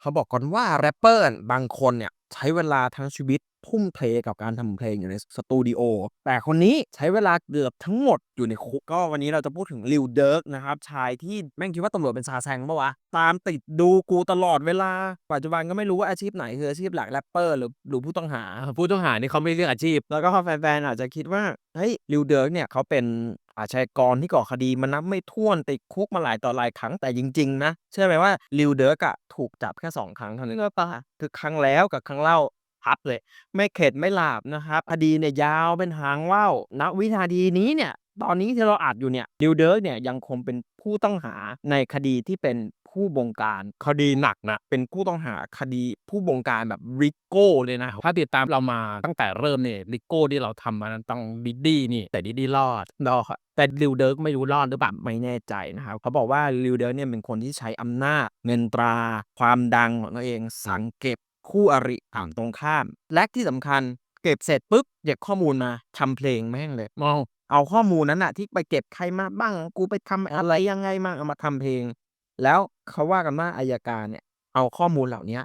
เขาบอกก่อนว่าแรปเปอร์บางคนเนี่ยใช้เวลาทั้งชีวิตทุ่มเทกับการทำเพลงอยู่ในสตูดิโอ แต่คนนี้ใช้เวลาเกือบทั้งหมดอยู่ในคุก ก็วันนี้เราจะพูดถึงลิวเดิร์กนะครับ ชายที่แม่งคิดว่าตำรวจเป็นซาแซงปะวะ ตามติดดูกูตลอดเวลา ปัจจุบันก็ไม่รู้ว่าอาชีพไหนคืออาชีพหลักแรปเปอร์หรือหรือผู้ต้องหา ผู้ต้องหานี่เขาไม่เรียกอาชีพ แล้วก็แฟนๆอาจจะคิดว่า เฮ้ยลิวเดิร์กเนี่ยเขาเป็น อาชญากรที่ก่อคดีมันนับไม่ถ้วนติดคุกมาหลายต่อหลายครั้งแต่จริง ๆ นะ เชื่อไหมว่าลิวเดิร์กอะถูกจับแค่2ครั้งเท่านั้นก็ปะคือครั้งแล้วกับครั้งเล่าพับเลย ไม่เข็ดไม่หลาบนะครับคดีเนี่ยยาวเป็นหางว่าวณวินาทีนี้เนี่ย ตอนนี้ที่เราอัดอยู่เนี่ยลิวเดิร์กเนี่ยยังคงเป็นผู้ต้องหาในคดีที่เป็นผู้บงการคดีหนักนะเป็นผู้ต้องหาคดีผู้บงการแบบริโก้เลยนะถ้าติดตามเรามาตั้งแต่เริ่มเนี่ยลิโก้ที่เราทำมานั้นต้องดิดดี้นี่ แต่ดิดดี้รอดรอครับแต่ลิวเดิร์กไม่รู้รอดหรือเปล่าไม่แน่ใจนะครับเขาบอกว่าลิวเดิร์กเนี่ยเป็นคนที่ใช้อำนาจเงินตรา ความดังของตัวเองสังเก็บคู่อริฝั่งตรงข้าม และที่สำคัญเก็บเสร็จปุ๊บเก็บข้อมูลมาทำเพลงแม่งเลยมอง เอาข้อมูลนั้นอะที่ไปเก็บใครมาบ้าง กูไปทำอะไรยังไงมาเอามาทำเพลง แล้วเขาว่ากันว่าอายการเนี่ย เอาข้อมูลเหล่าเนี้ย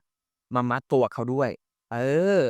มามัดตัวเขาด้วย เออ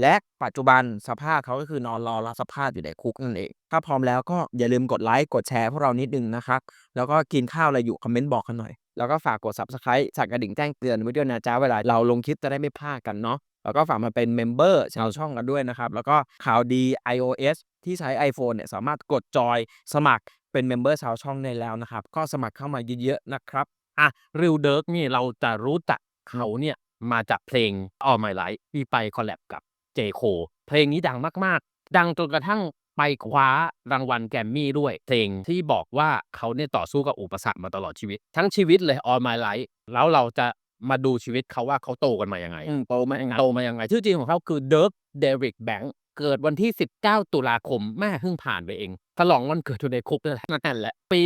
และปัจจุบันสภาพเขาก็คือนอนรอรับสภาพอยู่ในคุกนั่นเอง ถ้าพร้อมแล้วก็อย่าลืมกดไลค์กดแชร์พวกเรานิดนึงนะครับ แล้วก็กินข้าวอะไรอยู่คอมเมนต์บอกกันหน่อย แล้วก็ฝากกด subscribe สั่นกระดิ่งแจ้งเตือนไว้ด้วยนะจ๊ะเวลาเราลงคลิปจะได้ไม่พลาดกันเนาะ แล้วก็ฝากมาเป็นเมมเบอร์ชาวช่องกันด้วยนะครับ แล้วก็ข่าวดี iOS ที่ใช้ iPhone เนี่ยสามารถกดจอยสมัครเป็นเมมเบอร์ชาวช่องได้แล้วนะครับ ก็สมัครเข้ามาเยอะๆนะครับอะริวเดิร์กนี่เราจะรู้จักเขาเนี่ยมาจากเพลง All My Life ที่ไปคอลแลบกับเจโคเพลงนี้ดังมากๆ ดังจนกระทั่งไปคว้ารางวัลแกรมมี่ด้วย เพลงที่บอกว่าเขาเนี่ยต่อสู้กับอุปสรรคมาตลอดชีวิต ทั้งชีวิตเลย All My Life แล้วเราจะ มาดูชีวิตเขาว่าเขาโตกันมายังไง อืมโตมาอย่างไงโตมายังไง ชื่อจริงของเขาคือเดิร์กเดริกแบงค์เกิดวันที่ 19 ตุลาคมแม่เพิ่งผ่านไปเองฉลองวันเกิดอยู่ในคุกนั่นแหละนั่นแหละ ปี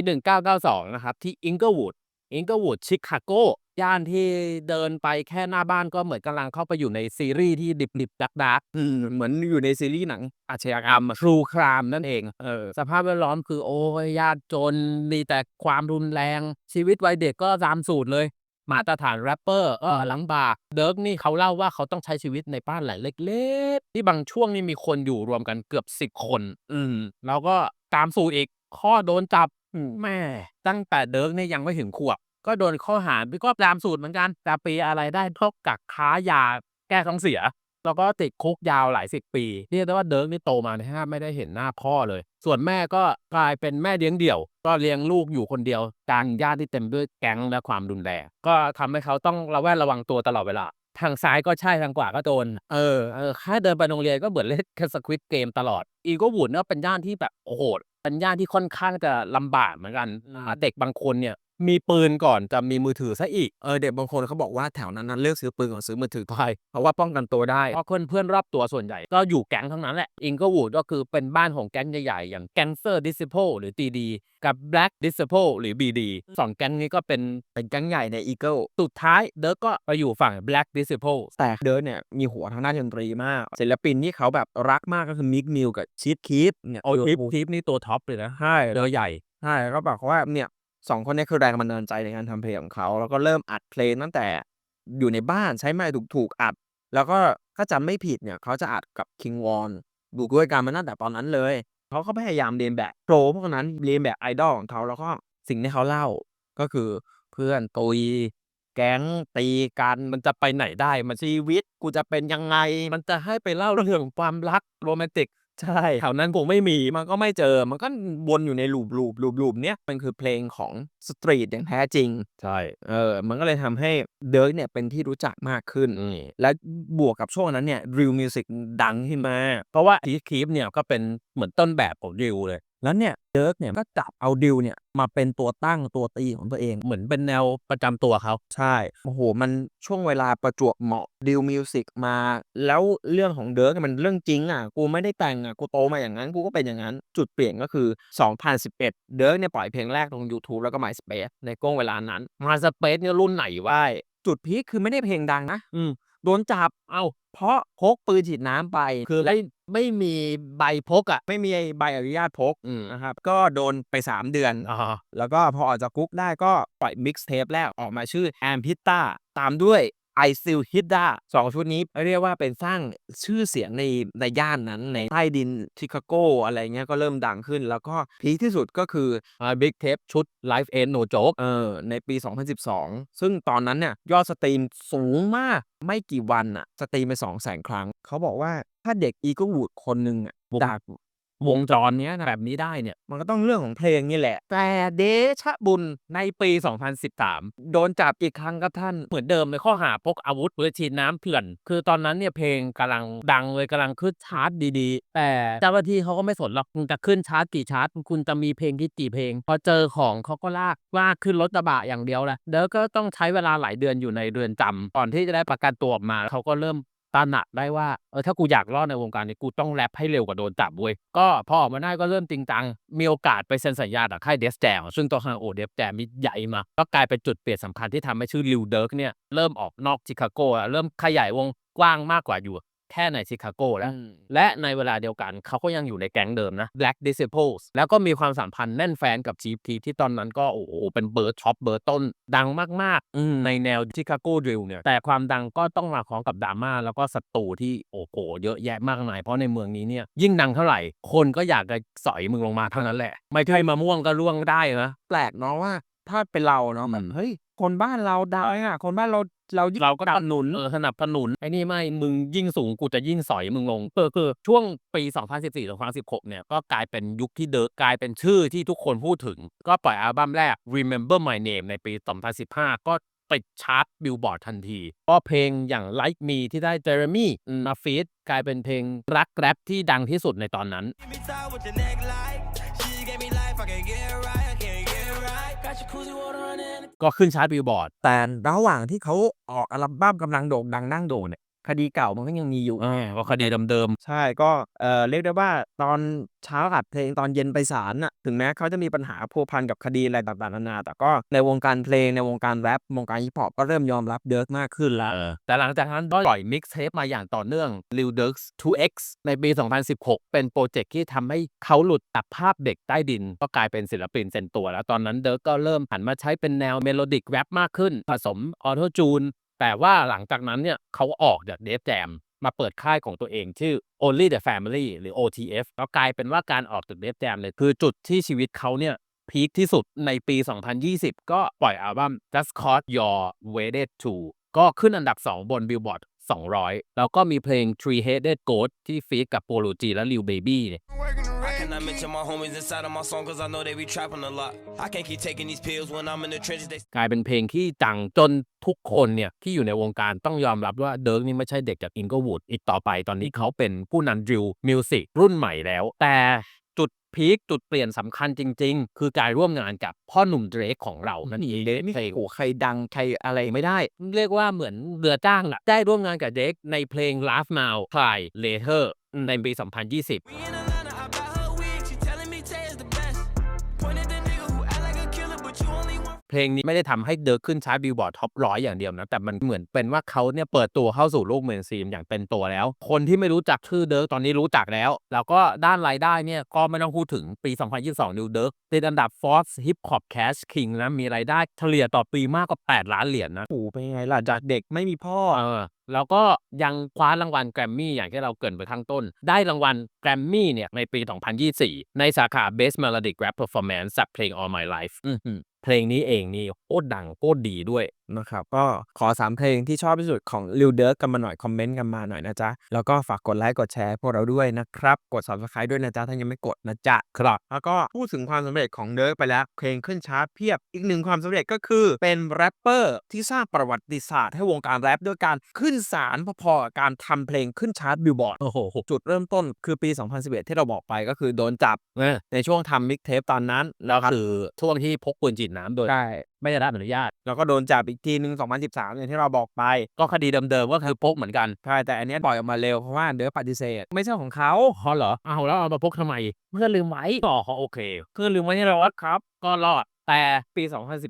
1992 นะครับ ที่อิงเกอร์วูดอิงเกอร์วูดชิคาโกย่านที่เดินไปแค่หน้าบ้านก็เหมือนกำลังเข้าไปอยู่ในซีรีส์ที่ดิบๆดักอืมเหมือนอยู่ในซีรีส์หนังอาชญากรรมอะๆทรูครามนั่นเองเออสภาพแวดล้อมคือโอ้ยยากจนมีแต่ความรุนแรง ชีวิตวัยเด็กก็ตามสูตรเลย มาตรฐานแรปเปอร์เออหลังบากเดิร์กนี่เขาเล่าว่าเขาต้องใช้ชีวิตในบ้านหลังเล็กๆ ที่บางช่วงนี่มีคนอยู่รวมกันเกือบสิบคน อืม แล้วก็ตามสูตรอีกข้อโดนจับอืมแม่ ตั้งแต่เดิร์กเนี่ยยังไม่ถึงขวบ ก็โดนข้อหาก็ตามสูตรเหมือนกันแต่ปีอะไรได้พวกกักค้ายาแก้ท้องเสีย แล้วก็ติดคุกยาวหลายสิบปีเรียกได้ว่าเดิร์กนี่โตมาในห้าไม่ได้เห็นหน้าพ่อเลย ส่วนแม่ก็กลายเป็นแม่เลี้ยงเดี่ยว ก็เลี้ยงลูกอยู่คนเดียวกลางญาติที่เต็มด้วยแก๊งและความรุนแรงก็ทำให้เขาต้องระแวดระวังตัวตลอดเวลาทางซ้ายก็ใช่ทางขวาก็โดน เออ เออ ค่าเดินไปโรงเรียนก็เหมือนเล่นแคสควิตเกมตลอด อีโกวูดเนี่ยเป็นย่านที่แบบโอ้โหเป็นย่านที่ค่อนข้างจะลำบากเหมือนกัน เด็กบางคนเนี่ย มีปืนก่อนจะมีมือถือซะอีก เออเด็กบางคนเขาบอกว่าแถวนั้นนั้นเลือกซื้อปืนก่อนซื้อมือถือใช่เพราะว่าป้องกันตัวได้ เพราะเพื่อนเพื่อนรอบตัวส่วนใหญ่ ก็อยู่แก๊งทั้งนั้นแหละ อิงก็วูดก็คือเป็นบ้านของแก๊งใหญ่ๆ อย่างแก๊งเซอร์ดิสซิโพหรือ TD กับ Black d i s c i p l e หรือ BD สองแก๊งนี้ก็เป็นเป็นแก๊งใหญ่ในอีเกิลสุดท้ายเดิร์กก็ไปอยู่ฝั่ง Black d i s c i p l e แต่เดิร์ดเนี่ยมีหัวทางด้านดนตรีมาก ศิลปินที่เขาแบบรักมากก็คือมิกมิวกับชีตคีฟเนี่ยโอ้ยทิปทิปนี่ตัวท็อปเลยนะใช่เดอใหญ่ใช่ก็บอกว่าเนี่ย สองคนนี้คือแรงบันดาลใจในการทำเพลงของเขา แล้วก็เริ่มอัดเพลงตั้งแต่อยู่ในบ้านใช้ไมค์ถูกๆอัด แล้วก็ถ้าจำไม่ผิดเนี่ยเขาจะอัดกับคิงวอนดูด้วยกันมาตั้งแต่ตอนนั้นเลย เขาก็พยายามเรียนแบบโปรพวกนั้นเรียนแบบไอดอลของเขาแล้วก็สิ่งที่เขาเล่าก็คือเพื่อนตุยแก๊งตีกันมันจะไปไหนได้มันชีวิตกูจะเป็นยังไง มันจะให้ไปเล่าเรื่องความรักโรแมนติก ใช่แถวนั้นคงไม่มี มันก็ไม่เจอ มันก็วนอยู่ในลูปลูปลูปลูปเนี้ย มันคือเพลงของสตรีทอย่างแท้จริง ใช่ เออ มันก็เลยทำให้เดิร์กเนี่ยเป็นที่รู้จักมากขึ้น อืม และบวกกับช่วงนั้นเนี่ยริวมิวสิกดังขึ้นมา เพราะว่าทีคีฟเนี่ยก็เป็นเหมือนต้นแบบของดิวเลย แล้วเนี่ยเดิร์กเนี่ยก็จับเอาดิวเนี่ยมาเป็นตัวตั้งตัวตีของตัวเอง เหมือนเป็นแนวประจำตัวเขา ใช่ โอ้โห มันช่วงเวลาประจวบเหมาะดิวมิวสิกมา แล้วเรื่องของเดิร์กมันเรื่องจริงอะ กูไม่ได้แต่งอะ กูโตมาอย่างนั้น กูก็เป็นอย่างนั้น จุดเปลี่ยนก็คือ 2011 เดิร์กเนี่ยปล่อยเพลงแรกลง YouTube แล้วก็ MySpace ในช่วงเวลานั้นมาสเปซเนี่ยรุ่นไหนวะว่าจุดพีคคือไม่ได้เพลงดังนะ อืม โดนจับ เอ้าเพราะพกปืนฉีดน้ำไป คือและไม่ไม่มีใบพกอะ ไม่มีใบอนุญาตพกอืมนะครับ ก็โดนไป 3 เดือนอ๋อแล้วก็พอออกจากคุกได้ก็ปล่อยมิกซ์เทปแรกออกมาชื่อแอมพิต้าตามด้วย I Still Hit Da สองชุดนี้เรียกว่าเป็นสร้างชื่อเสียงในในย่านนั้นในใต้ดินชิคาโกอะไรเงี้ยก็เริ่มดังขึ้น แล้วก็พีคที่สุดก็คืออ่า Big Tape ชุด Life Ain't No Joke เออในปี 2012 ซึ่งตอนนั้นเนี่ยยอดสตรีมสูงมากไม่กี่วันอะสตรีมไป2 0 0 0 0 0 ครั้ง เขาบอกว่าถ้าเด็กอีเกิลวูดคนหนึ่งอะวงจาก วงจรเนี้ยแบบนี้ได้เนี่ย มันก็ต้องเรื่องของเพลงนี่แหละ แต่เดชะบุญในปี 2013 โดนจับอีกครั้งครับท่านเหมือนเดิมในข้อหาพกอาวุธปืนฉีดน้ำเถื่อน คือตอนนั้นเนี่ยเพลงกำลังดังเลยกำลังขึ้นชาร์ตดีๆ แต่เจ้าหน้าที่เขาก็ไม่สนหรอกคุณจะขึ้นชาร์ตกี่ชาร์ตคุณจะมีเพลงกี่กี่เพลง พอเจอของเขาก็ลากลากขึ้นรถกระบะอย่างเดียวแหละเดี๋ยวก็ต้องใช้เวลาหลายเดือนอยู่ในเรือนจำก่อนที่จะได้ประกันตัวออกมาเขาก็เริ่ม ตระหนักได้ว่าเออถ้ากูอยากรอดในวงการนี้กูต้องแรปให้เร็วกว่าโดนจับเว้ยก็พอออกมาได้ก็เริ่มจริงจังมีโอกาสไปเซ็นสัญญากับค่ายเดสแจมซึ่งตอนนั้นโอเดสแจมนี่ใหญ่มากก็กลายเป็นจุดเปลี่ยนสำคัญที่ทำให้ชื่อลิวเดิร์กเนี่ยเริ่มออกนอกชิคาโกเริ่มขยายวงกว้างมากกว่าอยู่ แค่ในชิคาโกแล้ว และในเวลาเดียวกันเขาก็ยังอยู่ในแก๊งเดิมนะ Black Disciples แล้วก็มีความสัมพันธ์แน่นแฟนกับ Chief Keef ที่ตอนนั้นก็โอ้โหเป็นเบอร์ท็อปเบอร์ต้นดังมากอืมๆในแนวชิคาโกดริลเนี่ย แต่ความดังก็ต้องมาพร้อมกับดราม่าแล้วก็ศัตรูที่โอ้โหเยอะแยะมากมายเพราะในเมืองนี้เนี่ยยิ่งดังเท่าไหร่ คนก็อยากจะสอยมึงลงมาเท่านั้นแหละ ไม่ใช่มะม่วงก็ร่วงได้นะแปลกเนาะว่าถ้าเป็นเราเนาะแบบอืมเฮ้ย คนบ้านเราดังอะคนบ้านเราเรายิ่งเราก็สนับสนุนเออสนับสนุนไอ้นี่ไม่มึงยิ่งสูงกูจะยิ่งสอยมึงลงเออคือช่วงปี 2014-2016 เนี่ยก็กลายเป็นยุคที่เดิร์กกลายเป็นชื่อที่ทุกคนพูดถึง ก็ปล่อยอัลบั้มแรก Remember My Name ในปี 2015 ก็ติดชาร์ตบิลบอร์ดทันที ก็เพลงอย่าง Like Me ที่ได้เจอร์มี่มาฟีดกลายเป็นเพลงรักแรปที่ดังที่สุดในตอนนั้น ก็ขึ้นชาร์ตบิลบอร์ด แต่ระหว่างที่เขาออกอัลบั้มกำลังโด่งดังนั่งโด่งเนี่ย คดีเก่ามันก็ยังมีอยู่อ่าก็คดีเดิมใช่ก็เอ่อเรียกได้ว่าตอนเช้าอัดเพลงตอนเย็นไปศาลน่ะถึงแม้เขาจะมีปัญหาพัวพันกับคดีอะไรต่างๆนานาแต่ก็ในวงการเพลงในวงการแรปวงการฮิปฮอปก็เริ่มยอมรับเดิร์กมากขึ้นแล้วเออแต่หลังจากนั้นก็ปล่อยมิกซ์เทปมาอย่างต่อเนื่อง Lil Durk's 2X ในปี 2016 เป็นโปรเจกต์ที่ทำให้เขาหลุดจากภาพเด็กใต้ดิน ก็กลายเป็นศิลปินเต็มตัว แล้วตอนนั้นเดิร์กก็เริ่มหันมาใช้เป็นแนวเมโลดิกแรปมากขึ้น ผสมออโตจูน แต่ว่าหลังจากนั้นเนี่ยเขาออกจากเดฟแจมมาเปิดค่ายของตัวเองชื่อ Only the Family หรือ OTF แล้วกลายเป็นว่าการออกจากเดฟแจมเลยคือจุดที่ชีวิตเขาเนี่ยพีคที่สุดในปี 2020 ก็ปล่อยอัลบั้ม Just Cause Your Waited To ก็ขึ้นอันดับ 2 บน Billboard 200 แล้วก็มีเพลง Three Headed Goat ที่ฟีดกับโปโลจีและ Lil Baby เนี่ย Working the I mention my homies inside of my song, cause I know they be trapping a lot. I can't keep taking these pills when I'm in the trenches. They กลายเป็นเพลงที่ดังจนทุกคนเนี่ย ที่อยู่ในวงการต้องยอมรับว่าเดิร์กนี่ไม่ใช่เด็กจากอิงเกิลวูดอีกต่อไปตอนนี้เขาเป็นผู้นำดริลมิวสิกรุ่นใหม่แล้ว แต่จุดพีคจุดเปลี่ยนสำคัญจริง ๆ คือการร่วมงานกับพ่อหนุ่มเดรกของเรานั่นเองเดรกนี่ใช่โอ้ใครดังใครอะไรไม่ได้ เรียกว่าเหมือนเรือจ้างอะได้ร่วมงานกับเดรกในเพลง Laugh Now Cry Later ในปี 2020 ลงนี้ไม่ได้ทำให้เดิร์กขึ้นชาร์ตบิลบอร์ดท็อปร้อยอย่างเดียวนะ แต่มันเหมือนเป็นว่าเขาเนี่ยเปิดตัวเข้าสู่โลกเมนสตรีมอย่างเต็มตัวแล้ว คนที่ไม่รู้จักชื่อเดิร์กตอนนี้รู้จักแล้ว แล้วก็ด้านรายได้เนี่ยก็ไม่ต้องพูดถึงปี 2022 นิวเดิร์กติดอันดับ Forbes Hip Hop Cash King นะมีรายได้เฉลี่ยต่อปีมากกว่า 8 ล้านเหรียญนะโอ้โหเป็นไงล่ะจากเด็กไม่มีพ่อเออแล้วก็ยังคว้ารางวัลแกรมมี่อย่างที่เราเกรินไปข้างต้น ได้รางวัลแกรมมี่เนี่ยในปี 2024 ในสาขา Best Melodic Rap Performance จากเพลง All My Life อื้อหือ เพลงนี้เองนี่โคตรดังโคตรดีด้วยนะครับ ก็ขอ 3 เพลงที่ชอบที่สุดของ Lil Durk กันมาหน่อย คอมเมนต์กันมาหน่อยนะจ๊ะ แล้วก็ฝากกดไลค์กดแชร์พวกเราด้วยนะครับ กด Subscribe ด้วยนะจ๊ะ ถ้ายังไม่กดนะจ๊ะ ครับ แล้วก็พูดถึงความสำเร็จของเดิร์กไปแล้ว เพลงขึ้นชาร์ตเพียบอีกหนึ่งความสำเร็จก็คือเป็นแรปเปอร์ที่สร้างประวัติศาสตร์ให้วงการแรปด้วยการขึ้นศาลพอๆกับการทำเพลงขึ้นชาร์ตบิลบอร์ดโอ้โหจุดเริ่มต้นคือปี 2011 ที่เราบอกไปก็คือโดนจับเออในช่วงทำมิกเทปตอนนั้นแล้วคือช่วงที่พกปืนฉีดน้ำโดยใช่ไม่ได้รับอนุญาต แล้วก็โดนจับอีกทีหนึ่ง2013อย่างที่เราบอกไป ก็คดีเดิมๆก็คือพกเหมือนกันใช่แต่อันเนี้ยปล่อยออกมาเร็วเพราะว่าเดอปฏิเสธ ไม่ใช่ของเขาอ๋อเหรอเอาแล้วเอามาพกทำไมเพื่อนลืมไว้ก็โอเคเพื่อนลืมไว้ในรถครับ ก็รอดแต่ปี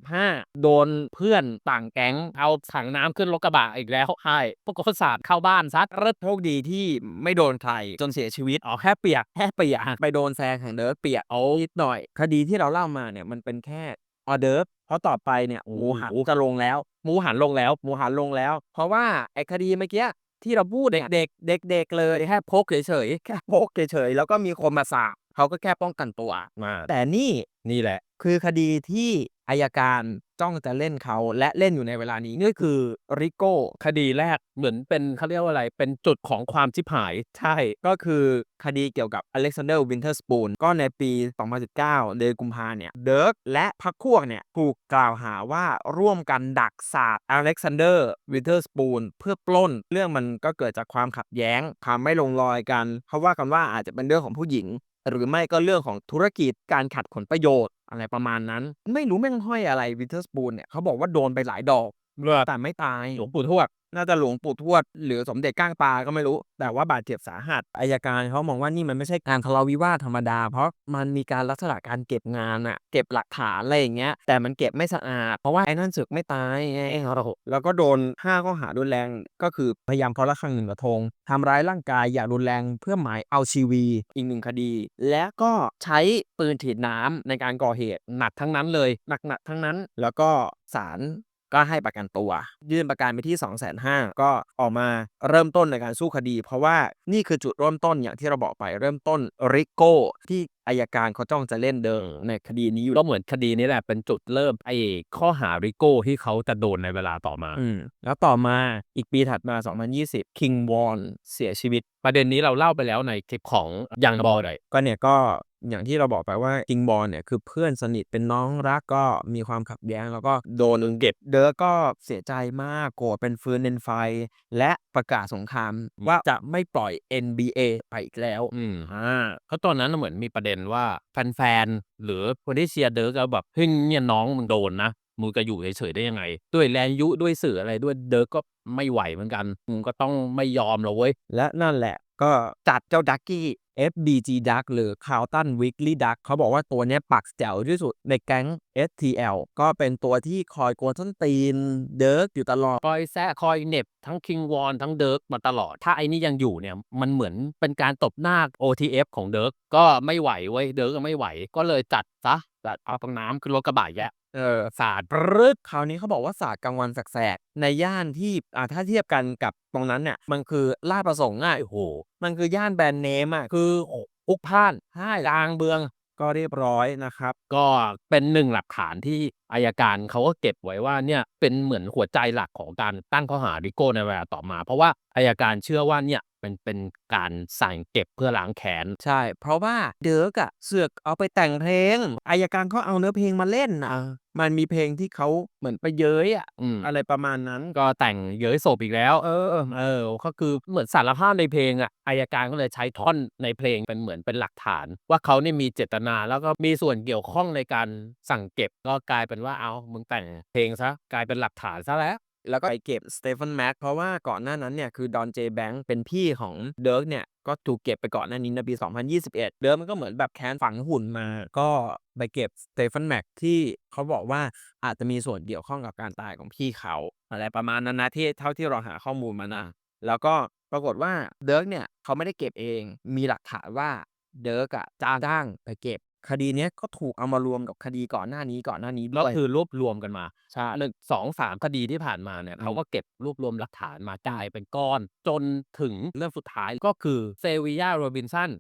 2015 โดนเพื่อนต่างแก๊งเอาถังน้ำขึ้นรถกระบะอีกแล้วใช่พวกก็สาดเข้าบ้านซัดเริดโชคดีที่ไม่โดนใครจนเสียชีวิตอ๋อแค่เปียกแค่เปียกไปโดนแซงของเดิร์ดเปียกเอานิดหน่อย คดีที่เราเล่ามาเนี่ยมันเป็นแค่ ออเดิร์ฟเพราะต่อไปเนี่ยหมูหันโอ้โหจะลงแล้ว หมูหันลงแล้ว หมูหันลงแล้ว เพราะว่าไอ้คดีเมื่อกี้ที่เราพูดเนี่ยเด็กเด็กเด็กๆเลยแค่พกเฉยแค่พกเฉยๆแล้วก็มีคนมาสาบเขาก็แค่ป้องกันตัวๆมาแต่นี่นี่แหละ คือคดีที่ อายการจ้องจะเล่นเขาและเล่นอยู่ในเวลานี้นี่คือริโก้คดีแรกเหมือนเป็นเขาเรียกว่าอะไร เป็นจุดของความชิบหายใช่ ก็คือคดีเกี่ยวกับอเล็กซานเดอร์วินเทอร์สปูนก็ในปี 2019 เดือนกุมภาเนี่ยเดิร์กและพรรคพวกเนี่ยถูกกล่าวหาว่าร่วมกันดักสาดอเล็กซานเดอร์วินเทอร์สปูนเพื่อปล้น เรื่องมันก็เกิดจากความขัดแย้งความไม่ลงรอยกันเขาว่ากันว่าอาจจะเป็นเรื่องของผู้หญิงหรือไม่ก็เรื่องของธุรกิจการขัดผลประโยชน์ อะไรประมาณนั้น ไม่รู้แม่งห้อยอะไรวินเทอร์สปูนเนี่ยเขาบอกว่าโดนไปหลายดอก เลือดแต่ไม่ตายหลวงปู่ทวดน่าจะหลวงปู่ทวดหรือสมเด็จก้างปลาก็ไม่รู้ แต่ว่าบาดเจ็บสาหัสอายการเขามองว่านี่มันไม่ใช่การทะเลาะวิวาทธรรมดา เพราะมันมีการลักษณะการเก็บงานอะเก็บหลักฐานอะไรอย่างเงี้ยแต่มันเก็บไม่สะอาด เพราะว่าไอ้นั่นสึกไม่ตายไงแล้วก็โดน5ข้อหารุนแรงก็คือพยายามพลระฆังหนึ่งกระทงทำร้ายร่างกายอย่างรุนแรงเพื่อหมายเอาชีวีอีกหนึ่งคดี และก็ใช้ปืนฉีดน้ำในการก่อเหตุหนักทั้งนั้นเลยหนักๆทั้งนั้น แล้วก็ศาล ก็ให้ประกันตัว ยื่นประกันไปที่ 2 5 0 0 0ก็ออกมาเริ่มต้นในการสู้คดี เพราะว่านี่คือจุดเริ่มต้นอย่างที่เราบอกไปเริ่มต้นริโก้ที่อายการเขาจ้องจะเล่นเดิมในคดีนี้อยู่ก็เหมือนคดีนี้แหละเป็นจุดเริ่มไอ้ข้อหาริโก้ที่เขาจะโดนในเวลาต่อมาอืมแล้วต่อมาอีกปีถัดมา 2020 คิงวอนเสียชีวิต ประเด็นนี้เราเล่าไปแล้วในคลิปของยังบอลหน่อยก็เนี่ยก็ อย่างที่เราบอกไปว่าคิงบอลเนี่ยคือเพื่อนสนิทเป็นน้องรักก็มีความขัดแย้ง แล้วก็โดนเก็บเดอก็เสียใจมากโกรธเป็นฟืนเป็นไฟ และประกาศสงครามว่าจะไม่ปล่อย NBA ไปอีกแล้วอืมอ่าเพราะตอนนั้นเหมือนมีประเด็นว่าแฟนๆหรือคนที่เชียร์เดิร์กก็แบบเฮ้ยเนี่ยน้องมึงโดนนะมึงจะอยู่เฉยๆได้ยังไง ด้วยแรงยุด้วยสื่ออะไรด้วยเดิร์กก็ไม่ไหวเหมือนกันมึงก็ต้องไม่ยอมหรอกเว้ยและนั่นแหละ ก็จัดเจ้าดักกี้ FBG Duck หรือ Carlton Weekly Duck เขาบอกว่าตัวนี้ปักแจ๋วที่สุดในแก๊ง STL ก็เป็นตัวที่คอยกวนส้นตีนเดิร์กอยู่ตลอด คอยแซะคอยเน็บทั้งคิงวอนทั้งเดิร์กมาตลอด ถ้าไอ้นี่ยังอยู่เนี่ย มันเหมือนเป็นการตบหน้า OTF ของเดิร์กก็ไม่ไหวเว้ยเดิร์กก็ไม่ไหว ก็เลยจัดซะจัดเอาตรงน้ำขึ้นรถกระบะแยะ เออสาดปรึดคราวนี้เขาบอกว่าศาสตร์กลางวันแสกๆในย่านที่อ่าถ้าเทียบกันกับตรงนั้นเนี่ยมันคือลาดประสงค์อะโอ้โหมันคือย่านแบรนด์เนมอะคือโอ้อุกพ่านใช่กลางเบืองก็เรียบร้อยนะครับ ก็เป็นหนึ่งหลักฐานที่อายการเขาก็เก็บไว้ว่าเนี่ยเป็นเหมือนหัวใจหลักของการตั้งข้อหาริโก้ในเวลาต่อมา เพราะว่าอายการเชื่อว่าเนี่ย เป็นเป็นการสั่งเก็บเพื่อล้างแค้นใช่ เพราะว่าเดิร์กอะเสือกเอาไปแต่งเพลงอายการเขาเอาเนื้อเพลงมาเล่นนะมันมีเพลงที่เขาเหมือนไปเย้ยอะอืมอะไรประมาณนั้น ก็แต่งเย้ยศพอีกแล้ว เออ เออ ก็คือเหมือนสารภาพในเพลงอะอายการก็เลยใช้ท่อนในเพลงเป็นเหมือนเป็นหลักฐาน ว่าเขาเนี่ยมีเจตนาแล้วก็มีส่วนเกี่ยวข้องในการสั่งเก็บก็กลายเป็นว่าเอามึงแต่งเพลงซะกลายเป็นหลักฐานซะแล้ว แล้วก็ไปเก็บสเตฟานแม็กเพราะว่าก่อนหน้านั้นเนี่ยคือดอนเจแบงค์เป็นพี่ของเดิร์กเนี่ยก็ถูกเก็บไปก่อนหน้านี้ในปี 2021 เดิร์กมันก็เหมือนแบบแค้นฝังหุ่นมา ก็ไปเก็บสเตฟานแม็กที่เขาบอกว่าอาจจะมีส่วนเกี่ยวข้องกับการตายของพี่เขา อะไรประมาณนั้นนะที่เท่าที่เราหาข้อมูลมานะ แล้วก็ปรากฏว่าเดิร์กเนี่ยเขาไม่ได้เก็บเอง มีหลักฐานว่าเดิร์กอะจ้างจ้างไปเก็บ คดีเนี้ยก็ถูกเอามารวมกับคดีก่อนหน้านี้ก่อนหน้านี้ก็ด้วยคือรวบรวมกันมาใช่ หนึ่งสองสามคดีที่ผ่านมาเนี่ยอืมเขาก็เก็บรวบรวมหลักฐานมาจ่ายเป็นก้อน จนถึงเรื่องสุดท้ายก็คือเซวิยาโรบินสัน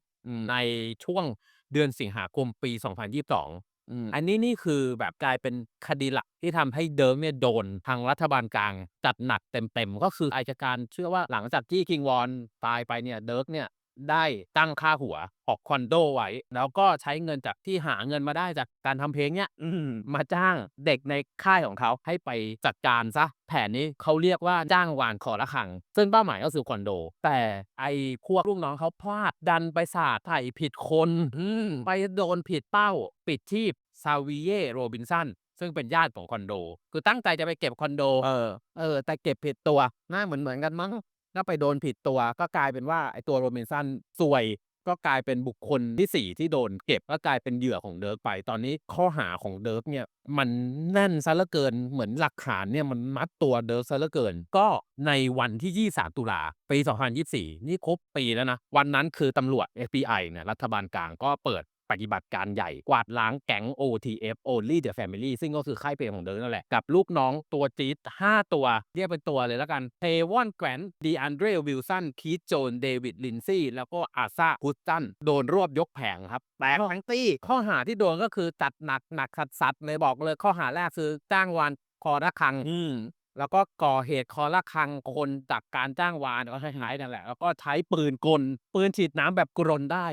ในช่วงเดือนสิงหาคมปี 2022 อืมอันนี้นี่คือแบบกลายเป็นคดีหลักที่ทำให้เดิมเนี่ยโดนทางรัฐบาลกลางจัดหนักเต็มๆ ก็คืออายการเชื่อว่าหลังจากที่คิงวอนตายไปเนี่ยเดิร์กเนี่ย ได้ตั้งค่าหัวออกคอนโดไว้ แล้วก็ใช้เงินจากที่หาเงินมาได้จากการทำเพลงเนี่ยอืมมาจ้างเด็กในค่ายของเขาให้ไปจัดการซะ แผนนี้เขาเรียกว่าจ้างวานขอละขัง ซึ่งเป้าหมายก็คือคอนโด แต่ไอ้พวกลูกน้องเขาพลาดดันไปสาดไถ่ผิดคนอืมไปโดนผิดเป้า ปิดชีพซาวิเยโรบินสันซึ่งเป็นญาติของคอนโด คือตั้งใจจะไปเก็บคอนโด เออ เออ แต่เก็บผิดตัว หน้าเหมือนเหมือนกันมั้ง แล้วไปโดนผิดตัวก็กลายเป็นว่าไอ้ตัวโรบินสันซวยก็กลายเป็นบุคคลที่สี่ที่โดนเก็บก็กลายเป็นเหยื่อของเดิร์กไป ตอนนี้ข้อหาของเดิร์กเนี่ยมันแน่นซะเหลือเกินเหมือนหลักฐานเนี่ยมันมัดตัวเดิร์กซะเหลือเกิน ก็ในวันที่ 23 ตุลาปี 2024 นี่ครบปีแล้วนะ วันนั้นคือตำรวจ FBI เนี่ยรัฐบาลกลางก็เปิด ปฏิบัติการใหญ่กวาดล้างแก๊ง OTF Only the Family ซึ่งก็คือค่ายเพลงของเดิร์กนั่นแหละ กับลูกน้องตัวจี๊ด5ตัว เรียกเป็นตัวเลยแล้วกันเทวอนแกรนดีอันเดรวิลสันคีตโจนเดวิดลินซี่แล้วก็อาซาพุตตันโดนรวบยกแผงครับแตกทั้งตี้ข้อหาที่โดนก็คือจัดหนักหนักสัดสัดเลยบอกเลยข้อหาแรกคือจ้างวานคอระคังอืมแล้วก็ก่อเหตุคอระคังคนจากการจ้างวานก็คล้ายๆนั่นแหละ แล้วก็ใช้ปืนกล ปืนฉีดน้ำแบบกรนได้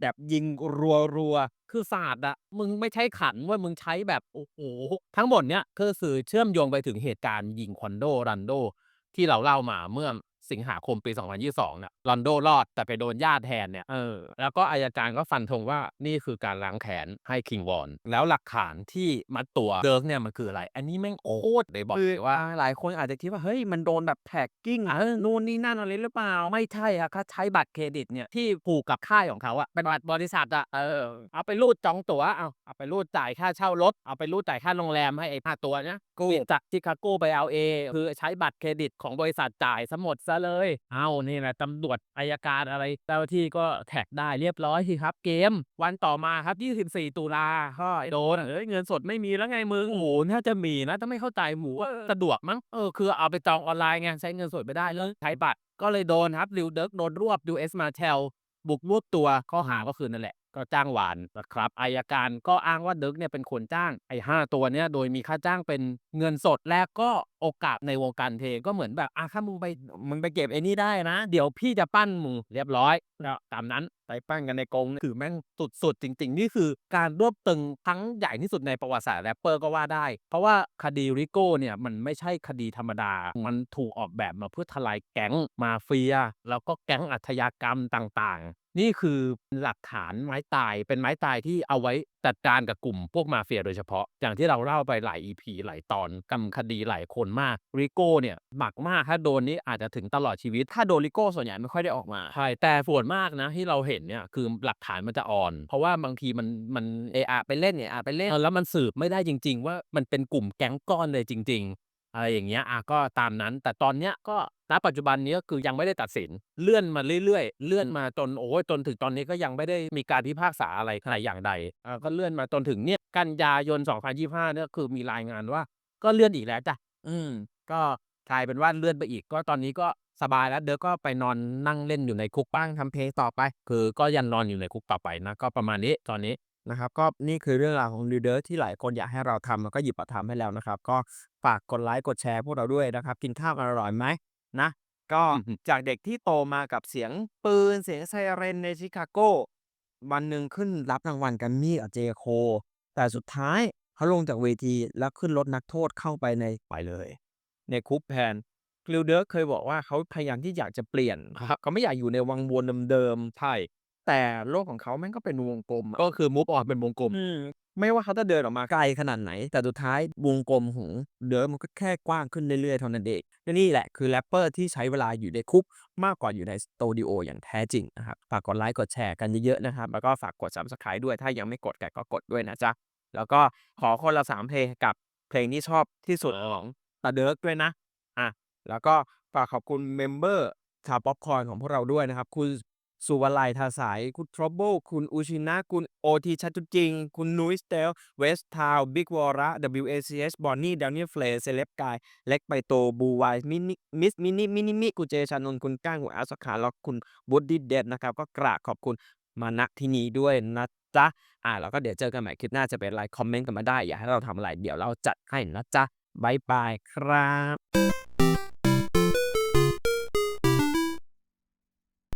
แบบยิงรัวๆ คือศาสตร์อะมึงไม่ใช้ขันเว่ามึงใช้แบบโอ้โห ทั้งหมดเนี้ยคือสื่อเชื่อมโยงไปถึงเหตุการณ์ยิงคอนโดรันโดที่เราเล่ามาเมื่อ สิงหาคมปี 2022เนี่ยรันโดรอดแต่ไปโดนญาติแทนเนี่ยเออแล้วก็อายการก็ฟันธงว่านี่คือการล้างแขนให้คิงวอน แล้วหลักฐานที่มัดตัวเดิร์กเนี่ยมันคืออะไร อันนี้แม่งโคตรเลยบอกคือเลยว่าอ่าหลายคนอาจจะคิดว่าเฮ้ยมันโดนแบบแท็กกิ้งเออนู่นนี่นั่นอะไรหรือเปล่าไม่ใช่อะถ้าใช้บัตรเครดิตเนี่ยที่ผูกกับค่ายของเขาอะเป็นบัตรบริษัทอะเออเอาไปรูดจองตั๋วเอาเอาไปรูดจ่ายค่าเช่ารถเอาไปรูดจ่ายค่าโรงแรมให้ไอ้ห้าตัวเนี้ยกูจากชิคาโกไปเอาเอคือใช้บัตรเครดิตของบริษัทจ่ายซะหมดซะเลย เอานี่แหละตำรวจอายการอะไรเจ้าหน้าที่ก็แท็กได้เรียบร้อยสิครับ เกม วันต่อมาครับ 24 ตุลาก็โดนเอ้ยเงินสดไม่มีแล้วไงมึงโอ้โหน่าจะมีนะถ้าไม่เข้าใจหมูว่าสะดวกมั้งเออคือเอาไปจองออนไลน์ไงใช้เงินสดไม่ได้เลยใช้บัตรก็เลยโดนครับริวเดิร์กโดนรวบ US Martel บุกรวบตัวข้อหาก็คือนั่นแหละ ก็จ้างหวานนะครับอายการก็อ้างว่าดิร์กเนี่ยเป็นคนจ้างไอ้ห้าตัวเนี่ยโดยมีค่าจ้างเป็นเงินสดและก็โอกาสในวงการเพลงก็เหมือนแบบอะถ้ามึงไปมึงไปเก็บไอ้นี่ได้นะ เดี๋ยวพี่จะปั้นมึงเรียบร้อยแล้วตามนั้นไปปั้นกันในกรงคือแม่งสุดๆจริง ๆ นี่คือการรวบตึงครั้งใหญ่ที่สุดในประวัติศาสตร์แรปเปอร์ก็ว่าได้ เพราะว่าคดีริโก้เนี่ยมันไม่ใช่คดีธรรมดา มันถูกออกแบบมาเพื่อทลายแก๊งมาเฟีย แล้วก็แก๊งอาชญากรรมต่าง นี่คือหลักฐานไม้ตายเป็นไม้ตายที่เอาไว้จัดการกับกลุ่มพวกมาเฟียโดยเฉพาะ อย่างที่เราเล่าไปหลาย EP หลายตอนกำคดีหลายคนมากริโก้เนี่ยหมักมากถ้าโดนนี้อาจจะถึงตลอดชีวิต ถ้าโดนริโก้ส่วนใหญ่ไม่ค่อยได้ออกมาใช่แต่ส่วนมากนะที่เราเห็นเนี่ยคือหลักฐานมันจะอ่อน เพราะว่าบางทีมันมันเออะไปเล่นเนี่ยอะไปเล่นแล้วมันสืบไม่ได้จริง ๆ ว่ามันเป็นกลุ่มแก๊งก้อนเลยจริง ๆ อะไรอย่างเงี้ยอะก็ตามนั้น แต่ตอนเนี้ยก็ ณปัจจุบันนี้ก็คือยังไม่ได้ตัดสินเลื่อนมาเรื่อยๆ เลื่อนมาจนโอ้ยจนถึงตอนนี้ก็ยังไม่ได้มีการพิพากษาอะไรขนาดอย่างใดอ่าก็เลื่อนมาจนถึงเนี่ยกันยายน 2025เนี่ยคือมีรายงานว่า ก็เลื่อนอีกแล้วจ้ะอืม ก็กลายเป็นว่าเลื่อนไปอีก ก็ตอนนี้ก็สบายแล้วเดี๋ยวก็ไปนอนนั่งเล่นอยู่ในคุกบ้างทำเพลงต่อไป คือก็ยันนอนอยู่ในคุกต่อไปนะก็ประมาณนี้ตอนนี้นะครับก็นี่คือเรื่องราวของ Leader ที่หลายคนอยากให้เราทำแล้วก็หยิบมาทำให้แล้วนะครับ ก็ฝากกดไลค์กดแชร์พวกเราด้วยนะครับ กินข้าวกันอร่อยไหม นะ ก็อือฮึจากเด็กที่โตมากับเสียงปืนเสียงไซเรนในชิคาโก วันหนึ่งขึ้นรับรางวัลแกันมี่กับเจโค แต่สุดท้ายเขาลงจากเวทีแล้วขึ้นรถนักโทษเข้าไปในไปเลย ในคุกแทนกลิวเดอร์เคยบอกว่าเขาพยายามที่อยากจะเปลี่ยนครับเขาไม่อยากอยู่ในวังวนเดิมๆใช่แต่โลกของเขาแม่งก็เป็นวงกลมอะก็คือมูฟออนเป็นวงกลม อืม ไม่ว่าเขาจะเดินออกมาไกลขนาดไหน แต่สุดท้ายวงกลมของเดิมมันก็แค่กว้างขึ้นเรื่อยๆเท่านั้นเองและนี่แหละคือแรปเปอร์ที่ใช้เวลาอยู่ในคุกมากกว่าอยู่ในสตูดิโออย่างแท้จริงนะครับ ฝากกดไลค์กดแชร์กันเยอะๆนะครับ แล้วก็ฝากกด subscribe ด้วยถ้ายังไม่กดแกก็กดด้วยนะจ๊ะ แล้วก็ขอคนละสามเพลงกับเพลงที่ชอบที่สุดของตาเดิร์กด้วยนะอะแล้วก็ฝากขอบคุณเมมเบอร์ชาวป๊อปคอร์นของพวกเราด้วยนะครับคุณ สุวลัยทาสาย คุณทร o เบิลคุณอุชินะ คุณโอทีชัตุจริง คุณนุ้ยสเตล เวสทาวบิ๊กวอระ WACS บอนนี่ด a น i e l เฟลเซเลบกาย เล็กไปโต บูไวมินิมิสมินิมินิมิกุเจชานนคุณก้างหัวอาสขาแล้วคุณบูดดี้เดดนะครับ ก็กราบขอบคุณมาณที่นี้ด้วยนะจ๊ะ อ่าแล้วก็เดี๋ยวเจอกันใหม่คลิปหน้าจะเป็นอะไรคอมเมนต์กันมาได้ อยากให้เราทำอะไรเดี๋ยวเราจัดให้นะจ๊ะบายบายครับ